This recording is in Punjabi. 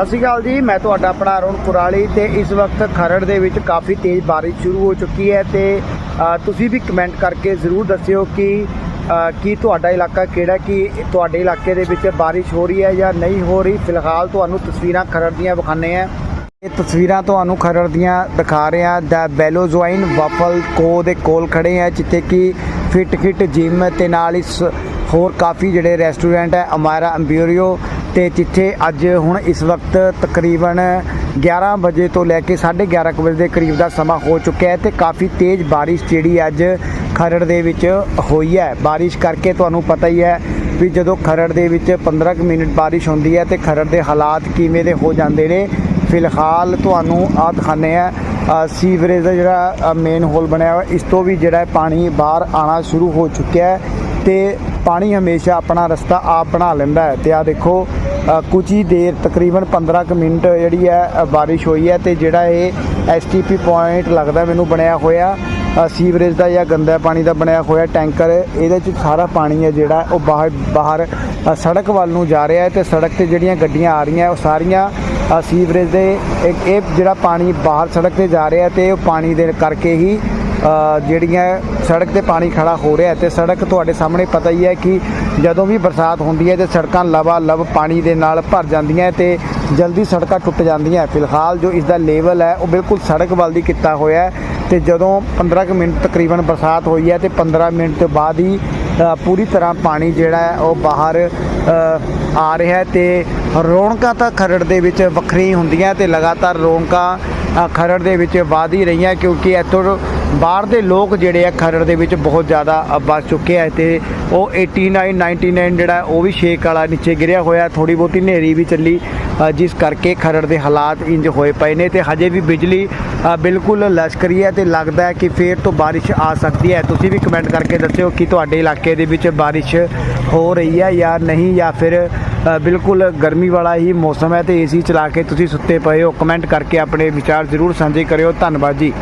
ਸਤਿ ਸ਼੍ਰੀ ਅਕਾਲ ਜੀ, ਮੈਂ ਤੁਹਾਡਾ ਆਪਣਾ ਅਰੁਣ ਕੁਰਾਲੀ ਤੇ ਇਸ ਵਕਤ ਖਰੜ ਦੇ ਵਿੱਚ ਕਾਫੀ ਤੇਜ਼ ਬਾਰਿਸ਼ ਸ਼ੁਰੂ ਹੋ ਚੁੱਕੀ ਹੈ ਤੇ ਤੁਸੀਂ ਵੀ ਕਮੈਂਟ ਕਰਕੇ ਜ਼ਰੂਰ ਦੱਸਿਓ ਕਿ ਕੀ ਤੁਹਾਡਾ ਇਲਾਕਾ ਕਿਹੜਾ, ਕਿ ਤੁਹਾਡੇ ਇਲਾਕੇ ਦੇ ਵਿੱਚ ਬਾਰਿਸ਼ ਹੋ ਰਹੀ ਹੈ ਜਾਂ ਨਹੀਂ ਹੋ ਰਹੀ? ਫਿਲਹਾਲ ਤੁਹਾਨੂੰ ਤਸਵੀਰਾਂ ਖਰੜ ਦੀਆਂ ਵਿਖਾਣੇ ਆ ਇਹ ਤਸਵੀਰਾਂ ਤੁਹਾਨੂੰ ਖਰੜ ਦੀਆਂ ਦਿਖਾ ਰਹੇ ਹਾਂ। ਦਾ ਬੈਲੋਜ਼ੋਇਨ ਵਾਫਲ ਕੋ ਦੇ ਕੋਲ ਖੜੇ ਆ ਜਿੱਥੇ ਕਿ ਫਿਟ ਫਿਟ ਜਿਮ ਤੇ ਨਾਲ ਇਸ ਹੋਰ ਕਾਫੀ ਜਿਹੜੇ ਰੈਸਟੋਰੈਂਟ ਹੈ ਅਮਾਰਾ ਅੰਬੀਰੀਓ ਤੇ ਜਿੱਥੇ ਅੱਜ ਹੁਣ ਇਸ ਵਕਤ ਤਕਰੀਬਨ 11 ਵਜੇ ਤੋਂ ਲੈ ਕੇ 11:30 ਕੁ ਵਜੇ ਦੇ ਕਰੀਬ ਦਾ ਸਮਾਂ ਹੋ ਚੁੱਕਿਆ ਹੈ ਤੇ ਕਾਫੀ ਤੇਜ਼ ਬਾਰਿਸ਼ ਜਿਹੜੀ ਅੱਜ ਖਰੜ ਦੇ ਵਿੱਚ ਹੋਈ ਹੈ। ਬਾਰਿਸ਼ ਕਰਕੇ ਤੁਹਾਨੂੰ ਪਤਾ ਹੀ ਹੈ ਵੀ ਜਦੋਂ ਖਰੜ ਦੇ ਵਿੱਚ 15 ਕੁ ਮਿੰਟ ਬਾਰਿਸ਼ ਹੁੰਦੀ ਹੈ ਤੇ ਖਰੜ ਦੇ ਹਾਲਾਤ ਕਿਵੇਂ ਦੇ ਹੋ ਜਾਂਦੇ ਨੇ, ਫਿਲਹਾਲ ਤੁਹਾਨੂੰ ਆਹ ਦਿਖਾਉਂਦੇ ਆ ਸੀਵਰੇਜ ਦਾ ਜਿਹੜਾ ਮੇਨ ਹੋਲ ਬਣਿਆ ਹੋਇਆ, ਇਸ ਤੋਂ ਵੀ ਜਿਹੜਾ ਪਾਣੀ ਬਾਹਰ ਆਣਾ ਸ਼ੁਰੂ ਹੋ ਚੁੱਕਿਆ ਹੈ ਤੇ ਪਾਣੀ ਹਮੇਸ਼ਾ ਆਪਣਾ ਰਸਤਾ ਆਪ ਬਣਾ ਲੈਂਦਾ ਹੈ। ਤੇ ਆ ਦੇਖੋ ਅ, ਕੁਝ ਹੀ ਦੇਰ ਤਕਰੀਬਨ 15 ਕੁ ਮਿੰਟ ਜਿਹੜੀ ਹੈ ਬਾਰਿਸ਼ ਹੋਈ ਹੈ ਤੇ ਜਿਹੜਾ ਇਹ ਐਸਟੀਪੀ ਪੁਆਇੰਟ ਲੱਗਦਾ ਮੈਨੂੰ ਬਣਿਆ ਹੋਇਆ ਸੀਵਰੇਜ ਦਾ ਜਾਂ ਗੰਦਾ ਪਾਣੀ ਦਾ ਬਣਿਆ ਹੋਇਆ ਟੈਂਕਰ ਇਹਦੇ ਚ ਸਾਰਾ ਪਾਣੀ ਹੈ ਜਿਹੜਾ ਉਹ ਬਾਹਰ ਬਾਹਰ ਸੜਕ ਵੱਲ ਨੂੰ ਜਾ ਰਿਹਾ ਹੈ ਤੇ ਸੜਕ ਤੇ ਜਿਹੜੀਆਂ ਗੱਡੀਆਂ ਆ ਰਹੀਆਂ ਉਹ ਸਾਰੀਆਂ ਸੀਵਰੇਜ ਦੇ ਇੱਕ ਇਹ ਜਿਹੜਾ ਪਾਣੀ ਬਾਹਰ ਸੜਕ ਤੇ ਜਾ ਰਿਹਾ ਤੇ ਉਹ ਪਾਣੀ ਦੇ ਕਰਕੇ ਹੀ ਜਿਹੜੀਆਂ ਸੜਕ ਤੇ ਪਾਣੀ ਖੜਾ ਹੋ ਰਿਹਾ ਤੇ ਸੜਕ ਤੁਹਾਡੇ ਸਾਹਮਣੇ ਪਤਾ ਹੀ ਹੈ ਕਿ ਜਦੋਂ ਵੀ ਬਰਸਾਤ ਹੁੰਦੀ ਹੈ ਤੇ ਸੜਕਾਂ ਲਵਾ ਲਵ ਪਾਣੀ ਦੇ ਨਾਲ ਭਰ ਜਾਂਦੀਆਂ ਤੇ ਜਲਦੀ ਸੜਕਾਂ ਟੁੱਟ ਜਾਂਦੀਆਂ ਫਿਲਹਾਲ ਜੋ ਇਸ ਦਾ ਲੈਵਲ ਹੈ, ਉਹ ਬਿਲਕੁਲ ਸੜਕ ਵੱਲ ਦੀ ਕੀਤਾ ਹੋਇਆ ਹੈ ਤੇ ਜਦੋਂ 15 ਕੁ ਮਿੰਟ ਤਕਰੀਬਨ ਬਰਸਾਤ ਹੋਈ ਹੈ ਤੇ 15 ਮਿੰਟ ਤੋਂ ਬਾਅਦ ਹੀ ਪੂਰੀ ਤਰ੍ਹਾਂ ਪਾਣੀ ਜਿਹੜਾ ਹੈ ਉਹ ਬਾਹਰ ਆ ਰਿਹਾ ਹੈ ਤੇ ਰੌਣਕਾਂ ਤਾਂ ਖਰੜ ਦੇ ਵਿੱਚ ਵੱਖਰੀਆਂ ਹੁੰਦੀਆਂ ਤੇ ਲਗਾਤਾਰ ਰੌਣਕਾਂ ਖਰੜ ਦੇ ਵਿੱਚ ਵਧ ਹੀ ਰਹੀਆਂ ਕਿਉਂਕਿ ਇੱਥੋਂ ਬਾਹਰ ਦੇ ਲੋਕ ਜਿਹੜੇ ਆ ਖਰੜ ਦੇ ਵਿੱਚ ਬਹੁਤ ਜ਼ਿਆਦਾ ਅ, ਵੱਸ ਚੁੱਕੇ ਆ ਤੇ ਉਹ 89 99 ਜਿਹੜਾ ਉਹ ਵੀ ਸ਼ੇਕ ਵਾਲਾ ਨੀਚੇ ਗਿਰਿਆ ਹੋਇਆ ਥੋੜੀ ਬਹੁਤੀ ਹਨੇਰੀ ਵੀ ਚੱਲੀ ਜਿਸ ਕਰਕੇ ਖਰੜ ਦੇ ਹਾਲਾਤ ਇੰਜ ਹੋਏ ਪਏ ਨੇ ਤੇ ਹਜੇ ਵੀ ਬਿਜਲੀ ਬਿਲਕੁਲ ਲਸ਼ਕਰੀ ਹੈ ਤੇ ਲੱਗਦਾ ਹੈ ਕਿ ਫੇਰ ਤੋਂ ਬਾਰਿਸ਼ ਆ ਸਕਦੀ ਹੈ। ਤੁਸੀਂ ਵੀ ਕਮੈਂਟ ਕਰਕੇ ਦੱਸਿਓ ਕਿ ਤੁਹਾਡੇ ਇਲਾਕੇ ਦੇ ਵਿੱਚ ਬਾਰਿਸ਼ ਹੋ ਰਹੀ ਹੈ ਜਾਂ ਨਹੀਂ ਜਾਂ ਫਿਰ ਬਿਲਕੁਲ ਗਰਮੀ ਵਾਲਾ ਹੀ ਮੌਸਮ ਹੈ ਤੇ ਏਸੀ ਚਲਾ ਕੇ ਤੁਸੀਂ ਸੁੱਤੇ ਪਏ ਹੋ। ਕਮੈਂਟ ਕਰਕੇ ਆਪਣੇ ਵਿਚਾਰ ਜ਼ਰੂਰ ਸਾਂਝੇ ਕਰਿਓ। ਧੰਨਵਾਦ ਜੀ।